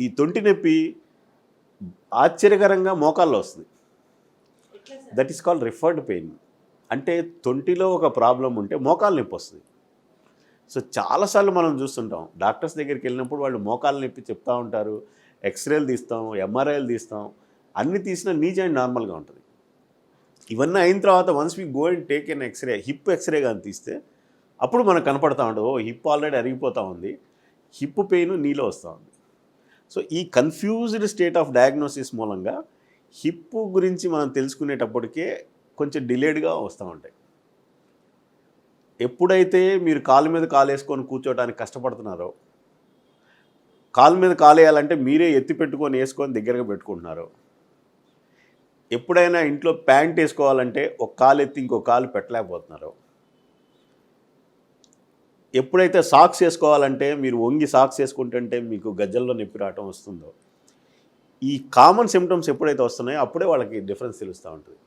ఈ తొంటి నొప్పి ఆశ్చర్యకరంగా మోకాల్లో వస్తుంది. That is called referred pain అంటే తొంటిలో ఒక ప్రాబ్లం ఉంటే మోకాలు నొప్పి వస్తుంది. సో చాలాసార్లు మనం చూస్తుంటాం. డాక్టర్స్ దగ్గరికి వెళ్ళినప్పుడు వాళ్ళు మోకాలు నొప్పి చెప్తూ ఉంటారు. ఎక్స్రేలు తీస్తాం ఎంఆర్ఐలు తీస్తాం. అన్నీ తీసినా నీ జాయింట్ నార్మల్గా ఉంటుంది. ఇవన్నీ అయిన తర్వాత once we go and take an X-ray hip X-ray కానీ తీస్తే అప్పుడు మనకు కనపడతా ఉండదు ఓ హిప్ ఆల్రెడీ అరిగిపోతూ ఉంది. హిప్ పెయిన్ నీలో వస్తూ ఉంది. సో ఈ కన్ఫ్యూజ్డ్ స్టేట్ ఆఫ్ డయాగ్నోసిస్ మూలంగా హిప్ గురించి మనం తెలుసుకునేటప్పటికే కొంచెం డిలేడ్గా వస్తూ ఉంటాయి. ఎప్పుడైతే మీరు కాలు మీద కాలు వేసుకొని కూర్చోవడానికి కష్టపడుతున్నారో కాలు మీద కాలు వేయాలంటే మీరే ఎత్తి పెట్టుకొని వేసుకొని దగ్గరగా పెట్టుకుంటున్నారు ఎప్పుడైనా ఇంట్లో ప్యాంట్ వేసుకోవాలంటే ఒక కాలు ఎత్తి ఇంకో కాలు పెట్టలేకపోతున్నారు ఎప్పుడైతే సాక్స్ వేసుకోవాలంటే మీరు వంగి సాక్స్ వేసుకుంటుంటే మీకు గజ్జల్లో నొప్పి రావటం వస్తుందో ఈ కామన్ సిమ్టమ్స్ ఎప్పుడైతే వస్తున్నాయో అప్పుడే వాళ్ళకి డిఫరెన్స్ తెలుస్తూ ఉంటుంది.